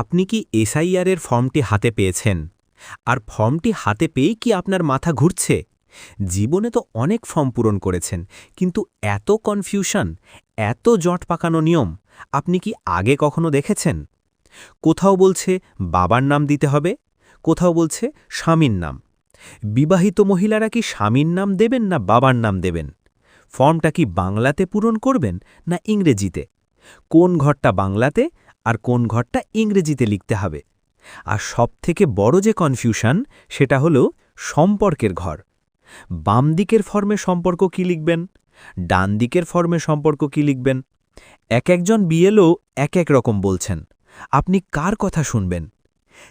আপনি কি এসআইআর এর ফর্মটি হাতে পেয়েছেন? আর ফর্মটি হাতে পেয়েই কি আপনার মাথা ঘুরছে? জীবনে তো অনেক ফর্ম পূরণ করেছেন, কিন্তু এত কনফিউশন, এত জট পাকানো নিয়ম, আপনি কি আগে কখনো দেখেছেন? কোথাও বলছে বাবার নাম দিতে হবে, কোথাও বলছে স্বামীর নাম। বিবাহিত মহিলারা কি স্বামীর নাম দেবেন না বাবার নাম দেবেন? ফর্মটা কি বাংলাতে পূরণ করবেন না ইংরেজিতে? কোন ঘরটা বাংলাতে আর কোন ঘরটা ইংরেজিতে লিখতে হবে। আর সবথেকে বড় যে কনফিউশন সেটা হলো সম্পর্কের ঘর। বাম দিকের ফর্মে সম্পর্ক কি লিখবেন? ডান দিকের ফর্মে সম্পর্ক কি লিখবেন? এক একজন বিএলও এক এক রকম বলছেন। আপনি কার কথা শুনবেন?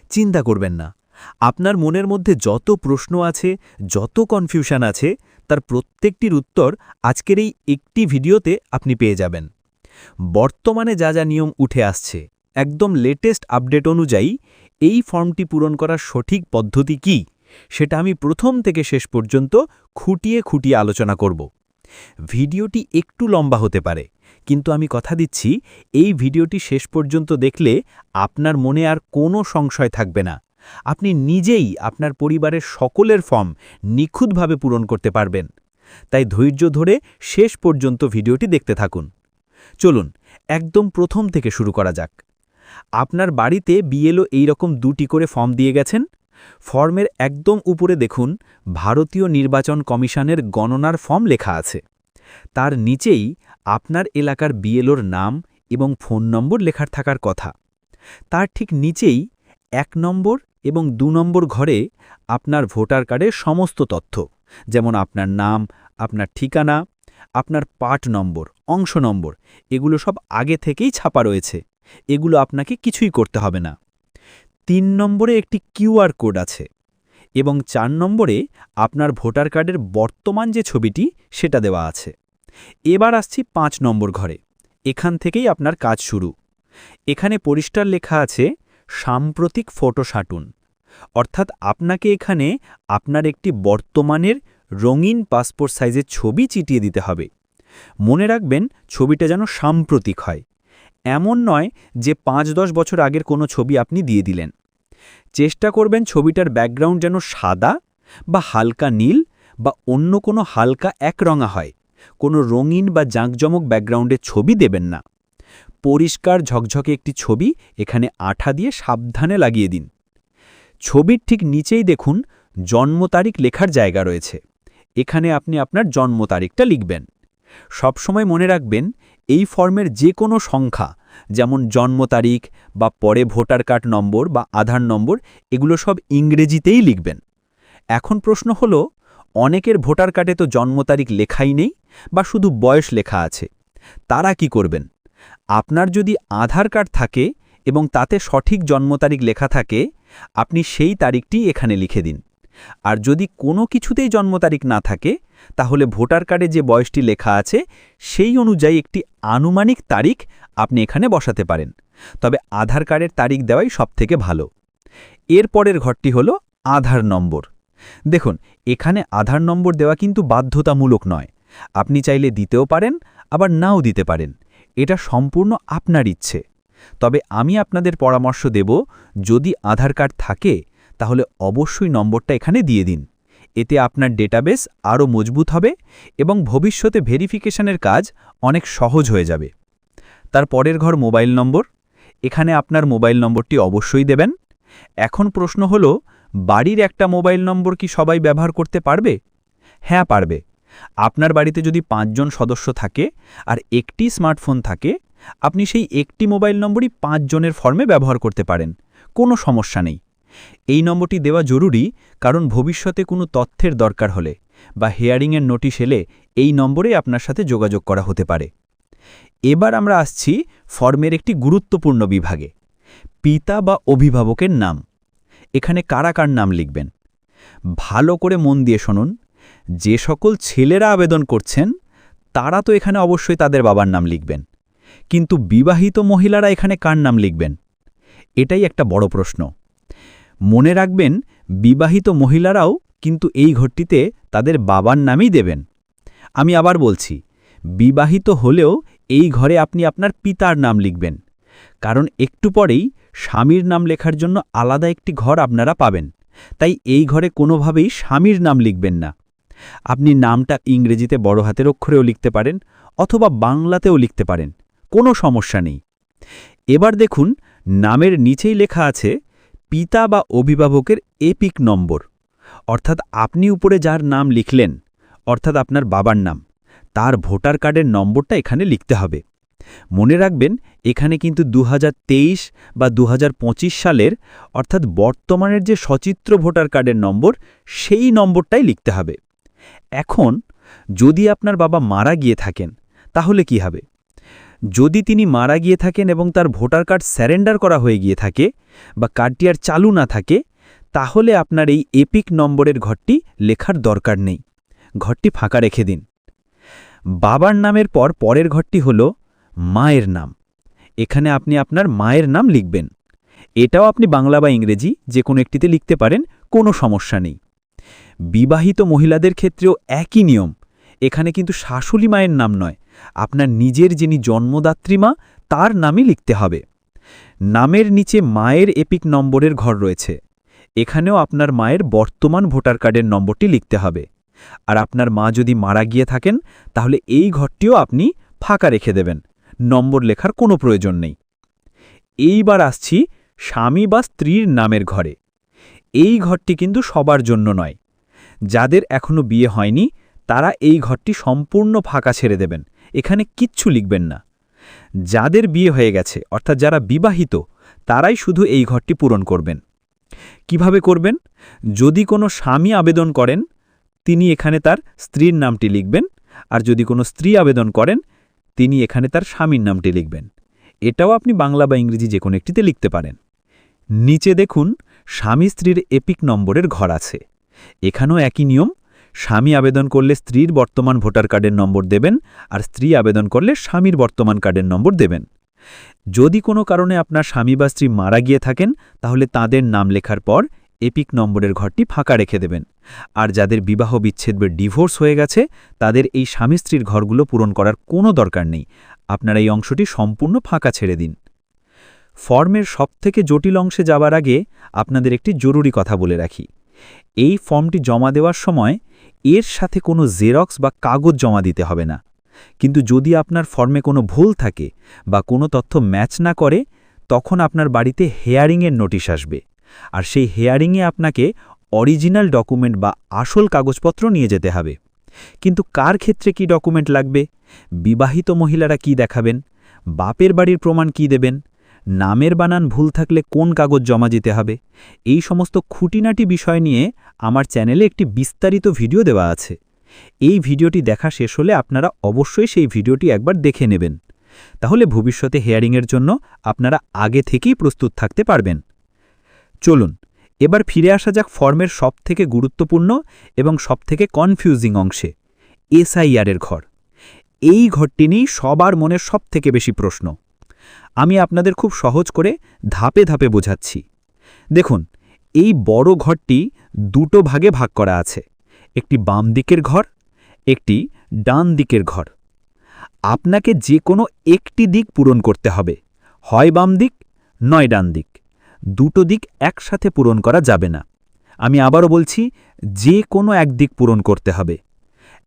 চিন্তা করবেন না। আপনার মনের মধ্যে যত প্রশ্ন আছে, যত কনফিউশন আছে, তার প্রত্যেকটির উত্তর আজকের এই একটি ভিডিওতে আপনি পেয়ে যাবেন। বর্তমানে যা যা নিয়ম উঠে আসছে, একদম লেটেস্ট আপডেট অনুযায়ী, এই ফর্মটি পূরণ করার সঠিক পদ্ধতি কি, সেটা আমি প্রথম থেকে শেষ পর্যন্ত খুঁটিয়ে খুঁটিয়ে আলোচনা করব। ভিডিওটি একটু লম্বা হতে পারে, কিন্তু আমি কথা দিচ্ছি, এই ভিডিওটি শেষ পর্যন্ত দেখলে আপনার মনে আর কোনো সংশয় থাকবে না। আপনি নিজেই আপনার পরিবারের সকলের ফর্ম নিখুঁতভাবে পূরণ করতে পারবেন। তাই ধৈর্য ধরে শেষ পর্যন্ত ভিডিওটি দেখতে থাকুন। চলুন, একদম প্রথম থেকে শুরু করা যাক। আপনার বাড়িতে বিএলও এইরকম দুটি করে ফর্ম দিয়ে গেছেন? ফর্মের একদম উপরে দেখুন, ভারতীয় নির্বাচন কমিশনের গণনার ফর্ম লেখা আছে। তার নিচেই আপনার এলাকার বিএলওর নাম এবং ফোন নম্বর লেখার থাকার কথা। তার ঠিক নিচেই এক নম্বর এবং দু নম্বর ঘরে আপনার ভোটার কার্ডের সমস্ত তথ্য, যেমন আপনার নাম, আপনার ঠিকানা, আপনার পার্ট নম্বর। অংশ নম্বর, এগুলো সব আগে থেকেই ছাপা রয়েছে। এগুলো আপনাকে কিছুই করতে হবে না। তিন নম্বরে একটি কিউআর কোড আছে এবং চার নম্বরে আপনার ভোটার কার্ডের বর্তমান যে ছবিটি, সেটা দেওয়া আছে। এবার আসছি পাঁচ নম্বর ঘরে। এখান থেকেই আপনার কাজ শুরু। এখানে পরিষ্কার লেখা আছে, সাম্প্রতিক ফটো সাটুন। অর্থাৎ আপনাকে এখানে আপনার একটি বর্তমানের রঙিন পাসপোর্ট সাইজের ছবি চিটিয়ে দিতে হবে। মনে রাখবেন, ছবিটা যেন সাম্প্রতিক হয়। এমন নয় যে পাঁচ দশ বছর আগের কোনো ছবি আপনি দিয়ে দিলেন। চেষ্টা করবেন ছবিটার ব্যাকগ্রাউন্ড যেন সাদা বা হালকা নীল বা অন্য কোনো হালকা একরঙা হয়। কোনো রঙিন বা জাঁকজমক ব্যাকগ্রাউন্ডের ছবি দেবেন না। পরিষ্কার ঝকঝকে একটি ছবি এখানে আঠা দিয়ে সাবধানে লাগিয়ে দিন। ছবির ঠিক নিচেই দেখুন, জন্ম তারিখ লেখার জায়গা রয়েছে। এখানে আপনি আপনার জন্ম তারিখটা লিখবেন। সবসময় মনে রাখবেন, এই ফর্মের যে কোনো সংখ্যা, যেমন জন্ম তারিখ বা পরে ভোটার কার্ড নম্বর বা আধার নম্বর, এগুলো সব ইংরেজিতেই লিখবেন। এখন প্রশ্ন হল, অনেকের ভোটার কার্ডে তো জন্ম তারিখ লেখাই নেই বা শুধু বয়স লেখা আছে, তারা কি করবেন? আপনার যদি আধার কার্ড থাকে এবং তাতে সঠিক জন্ম তারিখ লেখা থাকে, আপনি সেই তারিখটি এখানে লিখে দিন। আর যদি কোনো কিছুতেই জন্ম তারিখ না থাকে, তাহলে ভোটার কার্ডে যে বয়সটি লেখা আছে, সেই অনুযায়ী একটি আনুমানিক তারিখ আপনি এখানে বসাতে পারেন। তবে আধার কার্ডের তারিখ দেওয়াই সবথেকে ভালো। এর পরের ঘরটি হল আধার নম্বর। দেখুন, এখানে আধার নম্বর দেওয়া কিন্তু বাধ্যতামূলক নয়। আপনি চাইলে দিতেও পারেন, আবার নাও দিতে পারেন। এটা সম্পূর্ণ আপনার ইচ্ছে। তবে আমি আপনাদের পরামর্শ দেব, যদি আধার কার্ড থাকে তাহলে অবশ্যই নম্বরটা এখানে দিয়ে দিন। এতে আপনার ডেটাবেস আরও মজবুত হবে এবং ভবিষ্যতে ভেরিফিকেশনের কাজ অনেক সহজ হয়ে যাবে। তার পরের ঘর মোবাইল নম্বর। এখানে আপনার মোবাইল নম্বরটি অবশ্যই দেবেন। এখন প্রশ্ন হল, বাড়ির একটা মোবাইল নম্বর কি সবাই ব্যবহার করতে পারবে? হ্যাঁ পারবে। আপনার বাড়িতে যদি পাঁচজন সদস্য থাকে আর একটি স্মার্টফোন থাকে, আপনি সেই একটি মোবাইল নম্বরই পাঁচজনের ফর্মে ব্যবহার করতে পারেন। কোনো সমস্যা নেই। এই নম্বরটি দেওয়া জরুরি কারণ ভবিষ্যতে কোনো তথ্যের দরকার হলে বা হেয়ারিংয়ের নোটিশ এলে এই নম্বরে আপনার সাথে যোগাযোগ করা হতে পারে। এবার আমরা আসছি ফর্মের একটি গুরুত্বপূর্ণ বিভাগে। পিতা বা অভিভাবকের নাম। এখানে কারা কার নাম লিখবেন? ভালো করে মন দিয়ে শুনুন। যে সকল ছেলেরা আবেদন করছেন, তারা তো এখানে অবশ্যই তাদের বাবার নাম লিখবেন। কিন্তু বিবাহিত মহিলারা এখানে কার নাম লিখবেন? এটাই একটা বড় প্রশ্ন। মনে রাখবেন, বিবাহিত মহিলারাও কিন্তু এই ঘরটিতে তাদের বাবার নামই দেবেন। আমি আবার বলছি, বিবাহিত হলেও এই ঘরে আপনি আপনার পিতার নাম লিখবেন, কারণ একটু পরেই স্বামীর নাম লেখার জন্য আলাদা একটি ঘর আপনারা পাবেন। তাই এই ঘরে কোনোভাবেই স্বামীর নাম লিখবেন না। আপনি নামটা ইংরেজিতে বড় হাতের অক্ষরেও লিখতে পারেন অথবা বাংলাতেও লিখতে পারেন, কোনো সমস্যা নেই। এবার দেখুন, নামের নিচেই লেখা আছে পিতা বা অভিভাবকের এপিক নম্বর, অর্থাৎ আপনি উপরে যার নাম লিখলেন, অর্থাৎ আপনার বাবার নাম, তার ভোটার কার্ডের নম্বরটা এখানে লিখতে হবে। মনে রাখবেন, এখানে কিন্তু দু হাজার তেইশ বা দু হাজার পঁচিশ সালের, অর্থাৎ বর্তমানের যে সচিত্র ভোটার কার্ডের নম্বর, সেই নম্বরটাই লিখতে হবে। এখন যদি আপনার বাবা মারা গিয়ে থাকেন, তাহলে কি হবে? যদি তিনি মারা গিয়ে থাকেন এবং তার ভোটার কার্ড স্যারেন্ডার করা হয়ে গিয়ে থাকে বা কার্ডটি আর চালু না থাকে, তাহলে আপনার এই এপিক নম্বরের ঘরটি লেখার দরকার নেই। ঘরটি ফাঁকা রেখে দিন। বাবার নামের পর পরের ঘরটি হল মায়ের নাম। এখানে আপনি আপনার মায়ের নাম লিখবেন। এটাও আপনি বাংলা বা ইংরেজি যে কোনো একটিতে লিখতে পারেন, কোনো সমস্যা নেই। বিবাহিত মহিলাদের ক্ষেত্রেও একই নিয়ম। এখানে কিন্তু শাশুড়ি মায়ের নাম নয় আপনার নিজের যিনি জন্মদাত্রী মা, তার নামই লিখতে হবে। নামের নিচে মায়ের এপিক নম্বরের ঘর রয়েছে। এখানেও আপনার মায়ের বর্তমান ভোটার কার্ডের নম্বরটি লিখতে হবে। আর আপনার মা যদি মারা গিয়ে থাকেন, তাহলে এই ঘরটিও আপনি ফাঁকা রেখে দেবেন। নম্বর লেখার কোনো প্রয়োজন নেই। এইবার আসছি স্বামী বা স্ত্রীর নামের ঘরে। এই ঘরটি কিন্তু সবার জন্য নয়। যাদের এখনও বিয়ে হয়নি, তারা এই ঘরটি সম্পূর্ণ ফাঁকা ছেড়ে দেবেন। এখানে কিচ্ছু লিখবেন না। যাদের বিয়ে হয়ে গেছে, অর্থাৎ যারা বিবাহিত, তারাই শুধু এই ঘরটি পূরণ করবেন। কীভাবে করবেন? যদি কোনো স্বামী আবেদন করেন, তিনি এখানে তার স্ত্রীর নামটি লিখবেন, আর যদি কোনো স্ত্রী আবেদন করেন, তিনি এখানে তার স্বামীর নামটি লিখবেন। এটাও আপনি বাংলা বা ইংরেজি যে কোনো একটিতে লিখতে পারেন। নিচে দেখুন, স্বামী স্ত্রীর এপিক নম্বরের ঘর আছে। এখানেও একই নিয়ম স্বামী আবেদন করলে স্ত্রীর বর্তমান ভোটার কার্ডের নম্বর দেবেন আর স্ত্রী আবেদন করলে স্বামীর বর্তমান কার্ডের নম্বর দেবেন। যদি কোনো কারণে আপনার স্বামী বা স্ত্রী মারা গিয়ে থাকেন, তাহলে তাদের নাম লেখার পর এপিক নম্বরের ঘরটি ফাঁকা রেখে দেবেন। আর যাদের বিবাহ বিচ্ছেদ বা ডিভোর্স হয়ে গেছে, তাদের এই স্বামী স্ত্রীর ঘরগুলো পূরণ করার কোনো দরকার নেই। আপনারা এই অংশটি সম্পূর্ণ ফাঁকা ছেড়ে দিন। ফর্মের সবথেকে জটিল অংশে যাবার আগে আপনাদের একটি জরুরি কথা বলে রাখি। এই ফর্মটি জমা দেওয়ার সময় এর সাথে কোনো জেরক্স বা কাগজ জমা দিতে হবে না। কিন্তু যদি আপনার ফর্মে কোনো ভুল থাকে বা কোনো তথ্য ম্যাচ না করে, তখন আপনার বাড়িতে হেয়ারিংয়ের নোটিশ আসবে। আর সেই হেয়ারিংয়ে আপনাকে অরিজিনাল ডকুমেন্ট বা আসল কাগজপত্র নিয়ে যেতে হবে। কিন্তু কার ক্ষেত্রে কি ডকুমেন্ট লাগবে? বিবাহিত মহিলারা কি দেখাবেন? বাপের বাড়ির প্রমাণ কি দেবেন? নামের বানান ভুল থাকলে কোন কাগজ জমা দিতে হবে? এই সমস্ত খুঁটিনাটি বিষয় নিয়ে আমার চ্যানেলে একটি বিস্তারিত ভিডিও দেওয়া আছে। এই ভিডিওটি দেখা শেষ হলে আপনারা অবশ্যই সেই ভিডিওটি একবার দেখে নেবেন। তাহলে ভবিষ্যতে হেয়ারিংয়ের জন্য আপনারা আগে থেকেই প্রস্তুত থাকতে পারবেন। চলুন, এবার ফিরে আসা যাক ফর্মের সবথেকে গুরুত্বপূর্ণ এবং সবথেকে কনফিউজিং অংশে এসআইআরের ঘর। এই ঘরটি নিয়েই সবার মনের সবথেকে বেশি প্রশ্ন। আমি আপনাদের খুব সহজ করে ধাপে ধাপে বোঝাচ্ছি। দেখুন, এই বড় ঘরটি দুটো ভাগে ভাগ করা আছে। একটি বাম দিকের ঘর, একটি ডান দিকের ঘর। আপনাকে যে কোনো একটি দিক পূরণ করতে হবে, হয় বাম দিক, নয় ডান দিক। দুটো দিক একসাথে পূরণ করা যাবে না। আমি আবারও বলছি যে কোনো এক দিক পূরণ করতে হবে।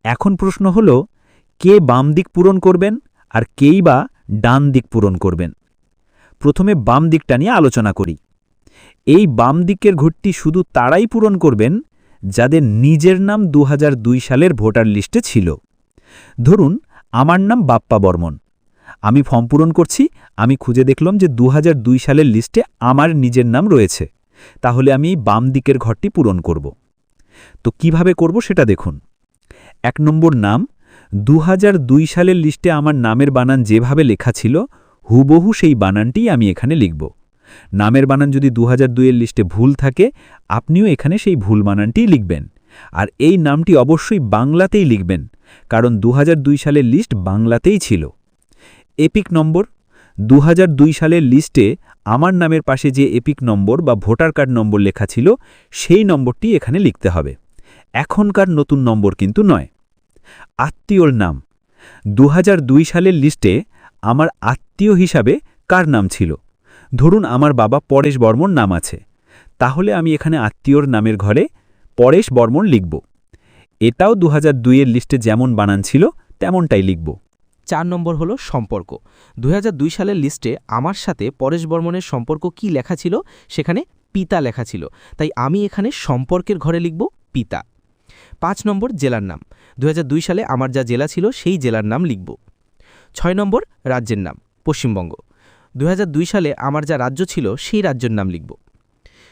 এখন প্রশ্ন হল, কে বাম দিক পূরণ করবেন আর কেই বা ডান দিক পূরণ করবেন। প্রথমে বাম দিকটা নিয়ে আলোচনা করি। এই বাম দিকের ঘরটি শুধু তারাই পূরণ করবেন, যাদের নিজের নাম দু হাজার দুই সালের ভোটার লিস্টে ছিল। ধরুন, আমার নাম বাপ্পা বর্মন। আমি ফর্ম পূরণ করছি, আমি খুঁজে দেখলাম যে দু হাজার দুই সালের লিস্টে আমার নিজের নাম রয়েছে। তাহলে আমি বাম দিকের ঘরটি পূরণ করব। তো কীভাবে করব সেটা দেখুন। এক নম্বর নাম দু হাজার দুই সালের লিস্টে আমার নামের বানান যেভাবে লেখা ছিল, হুবহু সেই বানানটিই আমি এখানে লিখব। নামের বানান যদি দু হাজার লিস্টে ভুল থাকে, আপনিও এখানে সেই ভুল বানানটিই লিখবেন। আর এই নামটি অবশ্যই বাংলাতেই লিখবেন, কারণ দু হাজার দুই সালের লিস্ট বাংলাতেই ছিল। এপিক নম্বর দু হাজার দুই সালের লিস্টে আমার নামের পাশে যে এপিক নম্বর বা ভোটার কার্ড নম্বর লেখা ছিল, সেই নম্বরটি এখানে লিখতে হবে। এখনকার নতুন নম্বর কিন্তু নয়। আত্মীয়র নাম। দু হাজার দুই সালের লিস্টে আমার আত্মীয় হিসাবে কার নাম ছিল? ধরুন আমার বাবা পরেশ বর্মন নাম আছে। তাহলে আমি এখানে আত্মীয়র নামের ঘরে পরেশ বর্মন লিখব। এটাও দু দুইয়ের লিস্টে যেমন বানান ছিল, তেমনটাই লিখব। চার নম্বর হলো সম্পর্ক। দু হাজার দুই সালের লিস্টে আমার সাথে পরেশ বর্মনের সম্পর্ক কি লেখা ছিল? সেখানে পিতা লেখা ছিল। তাই আমি এখানে সম্পর্কের ঘরে লিখব পিতা। পাঁচ নম্বর জেলার নাম। দু হাজার দুই সালে আমার যা জেলা ছিল সেই জেলার নাম লিখব। ছয় নম্বর, রাজ্যের নাম, পশ্চিমবঙ্গ। দু হাজার দুই সালে আমার যা রাজ্য ছিল সেই রাজ্যের নাম লিখব।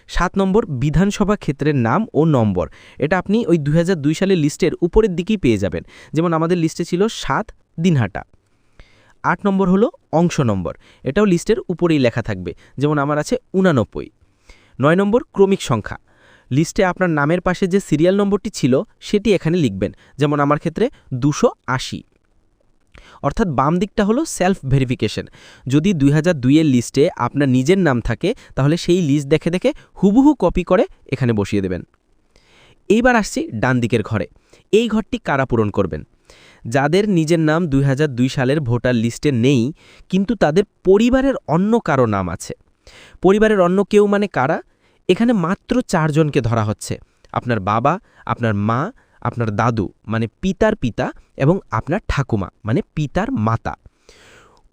সাত নম্বর, বিধানসভা ক্ষেত্রের নাম ও নম্বর। এটা আপনি ওই দু হাজার দুই সালের লিস্টের উপরের দিকেই পেয়ে যাবেন। যেমন আমাদের লিস্টে ছিল সাত, দিনহাটা। আট নম্বর হলো অংশ নম্বর। এটাও লিস্টের উপরেই লেখা থাকবে। যেমন আমার আছে উনানব্বই। নয় নম্বর, ক্রমিক সংখ্যা। লিস্টে আপনার নামের পাশে যে সিরিয়াল নম্বরটি ছিল, সেটি এখানে লিখবেন। যেমন আমার ক্ষেত্রে দুশো আশি। অর্থাৎ বাম দিকটা হলো সেলফ ভেরিফিকেশন যদি দুই হাজার দুইয়ের লিস্টে আপনার নিজের নাম থাকে, তাহলে সেই লিস্ট দেখে দেখে হুবহু কপি করে এখানে বসিয়ে দেবেন। এইবার আসছি ডান দিকের ঘরে। এই ঘরটি কারা পূরণ করবেন? যাদের নিজের নাম দুই হাজার দুই সালের ভোটার লিস্টে নেই, কিন্তু তাদের পরিবারের অন্য কারও নাম আছে। পরিবারের অন্য কেউ মানে কারা? এখানে মাত্র চারজনকে ধরা হচ্ছে। আপনার বাবা, আপনার মা, আপনার দাদু মানে পিতার পিতা এবং আপনার ঠাকুমা মানে পিতার মাতা।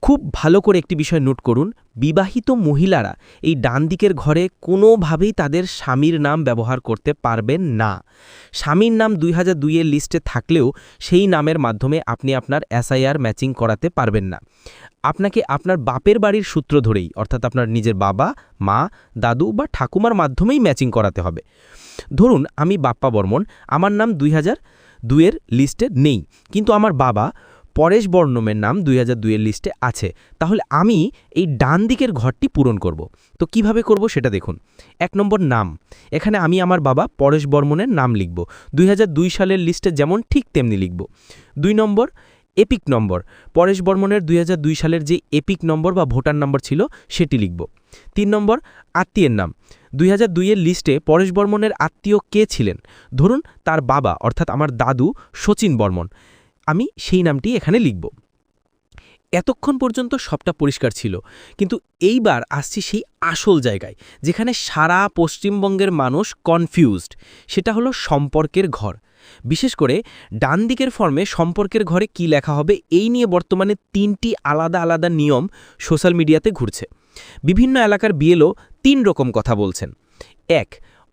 খুব ভালো করে একটি বিষয় নোট করুন। বিবাহিত মহিলারা এই ডান দিকের ঘরে কোনোভাবেই তাদের স্বামীর নাম ব্যবহার করতে পারবেন না। স্বামীর নাম দুই হাজার দুইয়ের লিস্টে থাকলেও সেই নামের মাধ্যমে আপনি আপনার এসআইআর ম্যাচিং করাতে পারবেন না। আপনাকে আপনার বাপের বাড়ির সূত্র ধরেই, অর্থাৎ আপনার নিজের বাবা, মা, দাদু বা ঠাকুমার মাধ্যমেই ম্যাচিং করাতে হবে। ধরুন, আমি বাপ্পা বর্মন, আমার নাম দুই হাজার দুইয়ের লিস্টে নেই, কিন্তু আমার বাবা পরেশ বর্ণমের নাম দুই হাজার দুইয়ের লিস্টে আছে। তাহলে আমি এই ডান দিকের ঘরটি পূরণ করব। তো কীভাবে করব সেটা দেখুন। এক নম্বর নাম। এখানে আমি আমার বাবা পরেশ বর্মনের নাম লিখব। দুই হাজার দুই সালের লিস্টে যেমন ঠিক তেমনি লিখব। দুই নম্বর এপিক নম্বর পরেশ বর্মনের দুই হাজার দুই সালের যে এপিক নম্বর বা ভোটার নম্বর ছিল, সেটি লিখব। তিন নম্বর, আত্মীয়ের নাম। দুই হাজার দুইয়ের লিস্টে পরেশ বর্মনের আত্মীয় কে ছিলেন? ধরুন তার বাবা, অর্থাৎ আমার দাদু শচীন বর্মন। আমি সেই নামটি এখানে লিখব। এতক্ষণ পর্যন্ত সবটা পরিষ্কার ছিল, কিন্তু এইবার আসছি সেই আসল জায়গায়, যেখানে সারা পশ্চিমবঙ্গের মানুষ কনফিউজড সেটা হলো সম্পর্কের ঘর। বিশেষ করে ডান দিকের ফর্মে সম্পর্কের ঘরে কি লেখা হবে এই নিয়ে বর্তমানে তিনটি আলাদা আলাদা নিয়ম সোশ্যাল মিডিয়াতে ঘুরছে। বিভিন্ন এলাকার বিএলও তিন রকম কথা বলছেন। এক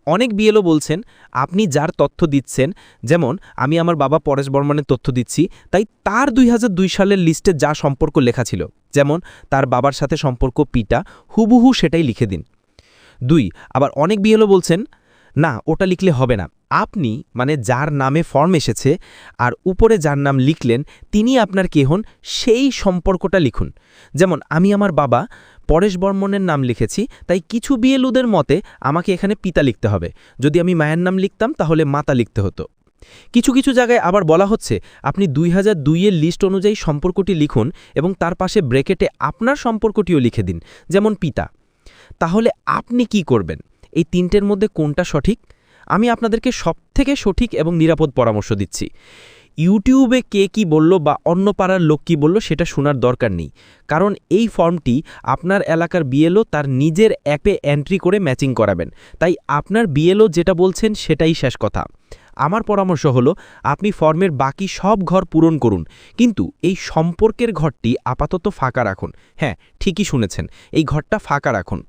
অনেক বিএলও বলছেন, আপনি যার তথ্য দিচ্ছেন, যেমন, আমি আমার বাবা পরেশ বর্মনের তথ্য দিচ্ছি, তাই তার দুই হাজার দুই সালের লিস্টে যা সম্পর্ক লেখা ছিল, যেমন, তার বাবার সাথে সম্পর্ক পিটা হুবুহু সেটাই লিখে দিন। দুই, আবার অনেক বিএলও বলছেন, না, ওটা লিখলে হবে না। আপনি মানে যার নামে ফর্ম এসেছে আর উপরে যার নাম লিখলেন, তিনি আপনার কে হন, সেই সম্পর্কটা লিখুন। যেমন, আমি আমার বাবা পরেশ বর্মনের নাম লিখেছি, তাই কিছু বিএলুদের মতে আমাকে এখানে পিতা লিখতে হবে। যদি আমি মায়ের নাম লিখতাম, তাহলে মাতা লিখতে হতো। কিছু কিছু জায়গায় আবার বলা হচ্ছে, আপনি দুই হাজার দুইয়ের লিস্ট অনুযায়ী সম্পর্কটি লিখুন এবং তার পাশে ব্রেকেটে আপনার সম্পর্কটিও লিখে দিন, যেমন পিতা। তাহলে আপনি কি করবেন? এই তিনটের মধ্যে কোনটা সঠিক? আমি আপনাদেরকে সবথেকে সঠিক এবং নিরাপদ পরামর্শ দিচ্ছি। ইউটিউবে কে কি বলল বা অন্য পাড়ার লোক কী বলল সেটা শোনার দরকার নেই। কারণ এই ফর্মটি আপনার এলাকার বিএলও তার নিজের অ্যাপে এন্ট্রি করে ম্যাচিং করাবেন। তাই আপনার বিএলও যেটা বলছেন সেটাই শেষ কথা। আমার পরামর্শ হলো, আপনি ফর্মের বাকি সব ঘর পূরণ করুন। কিন্তু এই সম্পর্কের ঘরটি আপাতত ফাঁকা রাখুন। হ্যাঁ ঠিকই শুনেছেন। এই ঘরটা ফাঁকা রাখুন।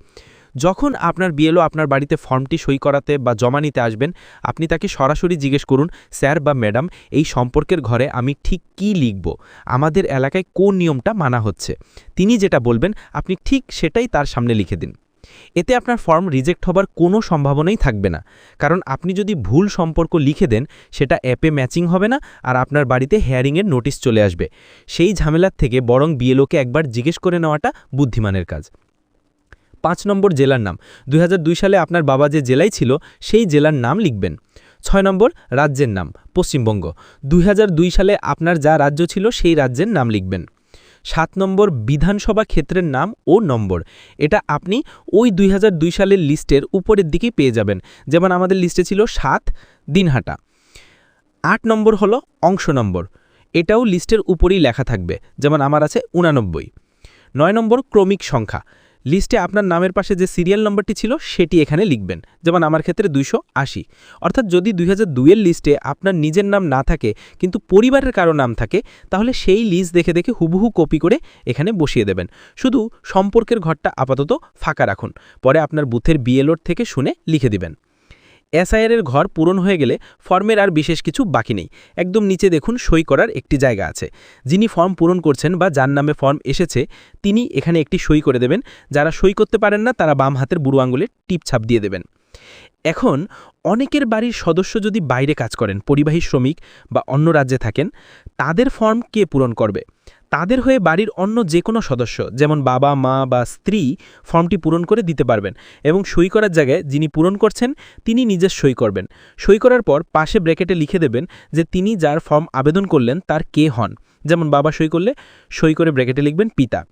যখন আপনার বিএলও আপনার বাড়িতে ফর্মটি সই করাতে বা জমা নিতে আসবেন, আপনি তাকে সরাসরি জিজ্ঞেস করুন, স্যার বা ম্যাডাম, এই সম্পর্কের ঘরে আমি ঠিক কি লিখব? আমাদের এলাকায় কোন নিয়মটা মানা হচ্ছে? তিনি যেটা বলবেন, আপনি ঠিক সেটাই তার সামনে লিখে দিন। এতে আপনার ফর্ম রিজেক্ট হবার কোনো সম্ভাবনাই থাকবে না। কারণ আপনি যদি ভুল সম্পর্ক লিখে দেন, সেটা অ্যাপে ম্যাচিং হবে না আর আপনার বাড়িতে হেয়ারিংয়ের নোটিশ চলে আসবে। সেই ঝামেলার থেকে বরং বিএলওকে একবার জিজ্ঞেস করে নেওয়াটা বুদ্ধিমানের কাজ। পাঁচ নম্বর জেলার নাম। দুই হাজার দুই সালে আপনার বাবা যে জেলায় ছিল, সেই জেলার নাম লিখবেন। ছয় নম্বর রাজ্যের নাম, পশ্চিমবঙ্গ। দুই হাজার দুই সালে আপনার যা রাজ্য ছিল, সেই রাজ্যের নাম লিখবেন। সাত নম্বর বিধানসভা ক্ষেত্রের নাম ও নম্বর। এটা আপনি ওই দুই হাজার দুই সালের লিস্টের উপরের দিকেই পেয়ে যাবেন। যেমন আমাদের লিস্টে ছিল সাত, দিনহাটা। আট নম্বর হলো অংশ নম্বর। এটাও লিস্টের উপরেই লেখা থাকবে। যেমন আমার আছে উনানব্বই। নয় নম্বর ক্রমিক সংখ্যা। লিস্টে আপনার নামের পাশে যে সিরিয়াল নম্বরটি ছিল, সেটি এখানে লিখবেন। যেমন আমার ক্ষেত্রে দুইশো আশি। অর্থাৎ যদি দুই দুইয়ের লিস্টে আপনার নিজের নাম না থাকে, কিন্তু পরিবারের কারও নাম থাকে, তাহলে সেই লিস্ট দেখে দেখে হুবহু কপি করে এখানে বসিয়ে দেবেন। শুধু সম্পর্কের ঘরটা আপাতত ফাঁকা রাখুন। পরে আপনার বুথের বিএলওর থেকে শুনে লিখে দিবেন। এসআইআরের ঘর পূরণ হয়ে গেলে ফর্মের আর বিশেষ কিছু বাকি নেই। একদম নিচে দেখুন, সই করার একটি জায়গা আছে। যিনি ফর্ম পূরণ করছেন বা যার নামে ফর্ম এসেছে, তিনি এখানে একটি সই করে দেবেন। যারা সই করতে পারেন না, তারা বাম হাতের বুড়ো আঙুলে টিপ ছাপ দিয়ে দেবেন। এখন, অনেকের বাড়ির সদস্য যদি বাইরে কাজ করেন, পরিবাহী শ্রমিক বা অন্য রাজ্যে থাকেন, তাদের ফর্ম কে পূরণ করবে? তাদের হয়ে বাড়ির অন্য যে কোনো সদস্য, যেমন বাবা, মা বা স্ত্রী, ফর্মটি পূরণ করে দিতে পারবেন এবং সই করার জায়গায় যিনি পূরণ করছেন, তিনি নিজের সই করবেন। সই করার পর পাশে ব্র্যাকেটে লিখে দেবেন যে তিনি যার ফর্ম আবেদন করলেন, তার কে হন। যেমন বাবা সই করলে, সই করে ব্র্যাকেটে লিখবেন পিতা।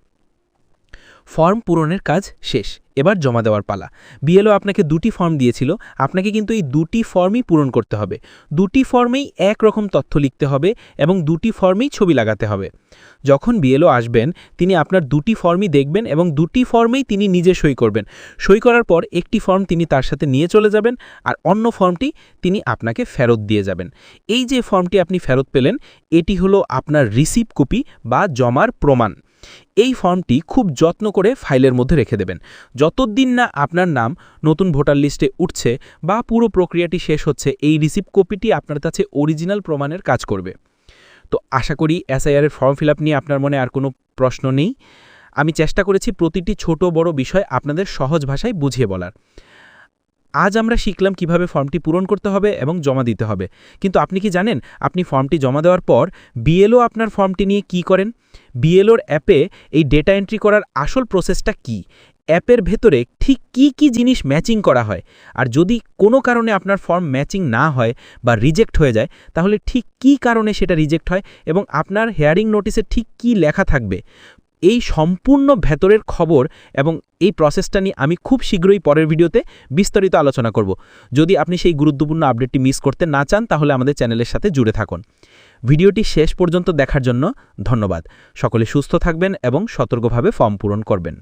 ফর্ম পূরণের কাজ শেষ। এবার জমা দেওয়ার পালা। বিএলও আপনাকে দুটি ফর্ম দিয়েছিল। আপনাকে কিন্তু এই দুটি ফর্মই পূরণ করতে হবে। দুটি ফর্মেই এক রকম তথ্য লিখতে হবে এবং দুটি ফর্মেই ছবি লাগাতে হবে। যখন বিএলও আসবেন, তিনি আপনার দুটি ফর্মই দেখবেন এবং দুটি ফর্মেই তিনি নিজে সই করবেন। সই করার পর একটি ফর্ম তিনি তার সাথে নিয়ে চলে যাবেন আর অন্য ফর্মটি তিনি আপনাকে ফেরত দিয়ে যাবেন। এই যে ফর্মটি আপনি ফেরত পেলেন, এটি হলো আপনার রিসিভ কপি বা জমার প্রমাণ। এই ফর্মটি খুব যত্ন করে ফাইলের মধ্যে রেখে দেবেন। যতদিন না আপনার নাম নতুন ভোটার লিস্টে উঠছে বা পুরো প্রক্রিয়াটি শেষ হচ্ছে, এই রিসিভ কপিটি আপনার কাছে অরিজিনাল প্রমাণের কাজ করবে। তো আশা করি এসআইআরের ফর্ম ফিল নিয়ে আপনার মনে আর কোনো প্রশ্ন নেই। আমি চেষ্টা করেছি প্রতিটি ছোট বড় বিষয় আপনাদের সহজ ভাষায় বুঝিয়ে বলার। আজ আমরা শিখলাম কীভাবে ফর্মটি পূরণ করতে হবে এবং জমা দিতে হবে। কিন্তু আপনি কি জানেন, আপনি ফর্মটি জমা দেওয়ার পর বিএলও আপনার ফর্মটি নিয়ে কি করেন? বিএলওর অ্যাপে এই ডেটা এন্ট্রি করার আসল প্রসেসটা কি? অ্যাপের ভেতরে ঠিক কি কি জিনিস ম্যাচিং করা হয়? আর যদি কোনো কারণে আপনার ফর্ম ম্যাচিং না হয় বা রিজেক্ট হয়ে যায়, তাহলে ঠিক কি কারণে সেটা রিজেক্ট হয় এবং আপনার হেয়ারিং নোটিসে ঠিক কি লেখা থাকবে? এই সম্পূর্ণ ভেতরের খবর এবং এই প্রসেসটা নিয়ে আমি খুব শীঘ্রই পরের ভিডিওতে বিস্তারিত আলোচনা করব। যদি আপনি সেই গুরুত্বপূর্ণ আপডেটটি মিস করতে না চান, তাহলে আমাদের চ্যানেলের সাথে জুড়ে থাকুন। ভিডিওটি শেষ পর্যন্ত দেখার জন্য ধন্যবাদ। সকলে সুস্থ থাকবেন এবং সতর্কভাবে ফর্ম পূরণ করবেন।